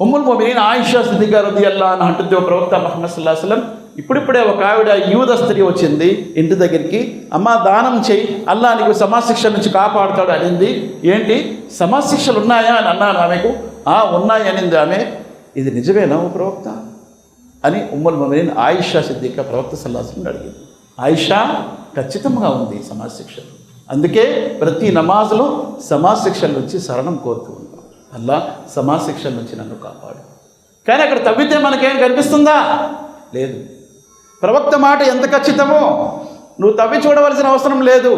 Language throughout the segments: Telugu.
ఉమ్ముల్ మొబిన్ ఆయిషా సిద్దికా రది అల్లా అని అంటుంది ప్రవక్త మహమ్మద్ సల్లాహం ఇప్పుడిప్పుడే ఒక ఆవిడ యూద స్త్రీ వచ్చింది ఇంటి దగ్గరికి. అమ్మ దానం చేయి అల్లా నీకు సమాశిక్ష నుంచి కాపాడుతాడు అనింది. ఏంటి? సమాశిక్షలు ఉన్నాయా అని అన్నాను ఆమెకు. ఆ ఉన్నాయి అనింది ఆమె. ఇది నిజమేనా ఓ ప్రవక్త? అని ఉమ్మల్ మొమిన్ ఆయిషా సిద్దిక ప్రవక్త సల్లాహస్లం అడిగింది. ఆయిషా ఖచ్చితంగా ఉంది సమాశిక్ష అందుకే ప్రతి నమాజ్లో సమాశిక్షల నుంచి శరణం కోరుతూ అల్లా సమాశిక్షల నుంచి నన్ను కాపాడు. కానీ అక్కడ తవ్వితే మనకేం కనిపిస్తుందా? లేదు. ప్రవక్త మాట ఎంత ఖచ్చితమో నువ్వు తవ్వి చూడవలసిన అవసరం లేదు.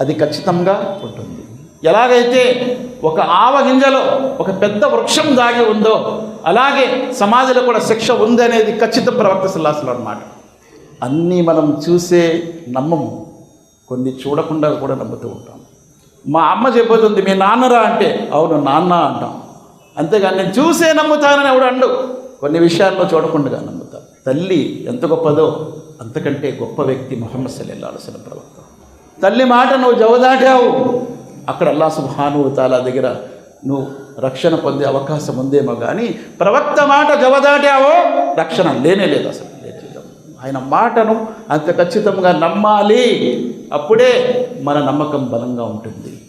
అది ఖచ్చితంగా ఉంటుంది. ఎలాగైతే ఒక ఆవ గింజలో ఒక పెద్ద వృక్షం దాగి ఉందో అలాగే సమాజంలో కూడా శిక్ష ఉంది అనేది ఖచ్చితం ప్రవక్త సల్లాసులు అన్నమాట అన్నీ మనం చూసే నమ్మము. కొన్ని చూడకుండా కూడా నమ్ముతూ ఉంటాం. మా అమ్మ చెబుతుంది మీ నాన్నరా అంటే అవును నాన్న అంటాం. అంతేగాని నేను చూసే నమ్ముతానని ఎవడు అండు కొన్ని విషయాల్లో చూడకుండా నమ్ముతాను తల్లి ఎంత గొప్పదో అంతకంటే గొప్ప వ్యక్తి మొహమ్మద్ సల్లల్లాహు ప్రవక్త. తల్లి మాట నువ్వు జవదాటావు. అక్కడ అల్లా సుబ్హాను తాలా దగ్గర నువ్వు రక్షణ పొందే అవకాశం ఉందేమో కానీ ప్రవక్త మాట జవదాటావో రక్షణ లేనే లేదు అసలు. ఆయన మాటను అంత ఖచ్చితంగా నమ్మాలి. అప్పుడే మన నమ్మకం బలంగా ఉంటుంది.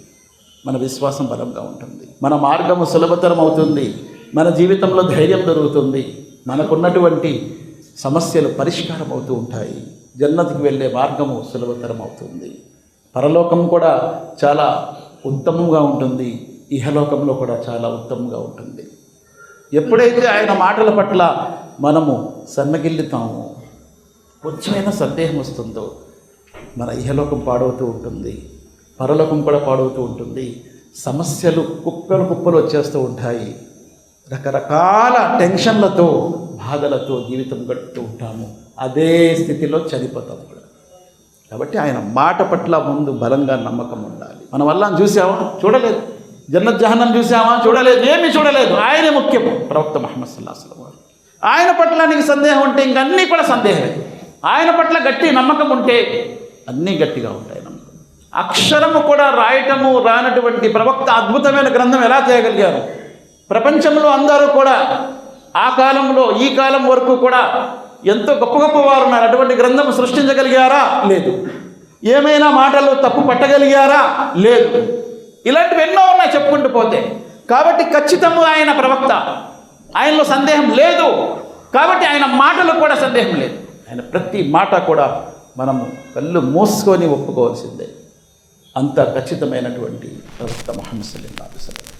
మన విశ్వాసం బలంగా ఉంటుంది. మన మార్గము సులభతరం అవుతుంది. మన జీవితంలో ధైర్యం దొరుకుతుంది. మనకున్నటువంటి సమస్యలు పరిష్కారం అవుతూ ఉంటాయి. జన్నతికి వెళ్ళే మార్గము సులభతరం అవుతుంది. పరలోకం కూడా చాలా ఉత్తమంగా ఉంటుంది. ఇహలోకంలో కూడా చాలా ఉత్తమంగా ఉంటుంది. ఎప్పుడైతే ఆయన మాటల పట్ల మనము సన్నగిల్లుతామో కొంచెమైన సందేహం వస్తుందో మన ఇహలోకం పాడవుతూ ఉంటుంది పరలోకం కూడా పాడవుతూ ఉంటుంది. సమస్యలు కుప్పలు కుప్పలు వచ్చేస్తూ ఉంటాయి. రకరకాల టెన్షన్లతో బాధలతో జీవితం గడుపుతూ ఉంటాము. అదే స్థితిలో చనిపోతాం కూడా. కాబట్టి ఆయన మాట పట్ల ముందు బలంగా నమ్మకం ఉండాలి. మన వల్ల చూసామా చూడలేదు. జన్నత్ జహన్నం చూసామా చూడలేదు. ఏమీ చూడలేదు. ఆయనే ముఖ్యం. ప్రవక్త మహమ్మద్ సల్లాహ్ వారు ఆయన పట్ల నీకు సందేహం ఉంటే ఇంకన్నీ కూడా సందేహమే. ఆయన పట్ల గట్టి నమ్మకం ఉంటే అన్నీ గట్టిగా ఉంటాయి నమ్మకం. అక్షరము కూడా రాయటము రానటువంటి ప్రవక్త అద్భుతమైన గ్రంథం ఎలా చేయగలిగారు? ప్రపంచంలో అందరూ కూడా ఆ కాలంలో ఈ కాలం వరకు కూడా ఎంతో గొప్ప గొప్ప వారు ఉన్నారు. అటువంటి గ్రంథం సృష్టించగలిగారా? లేదు. ఏమైనా మాటలు తప్పు పట్టగలిగారా? లేదు. ఇలాంటివి ఎన్నో ఉన్నాయి చెప్పుకుంటూ పోతే. కాబట్టి ఖచ్చితంగా ఆయన ప్రవక్త. ఆయనలో సందేహం లేదు. కాబట్టి ఆయన మాటలు కూడా సందేహం లేదు. ఆయన ప్రతి మాట కూడా మనము కళ్ళు మూసుకొని ఒప్పుకోవాల్సిందే. అంత ఖచ్చితమైనటువంటి ప్రవక్త మహమ్మద్ సల్లాహు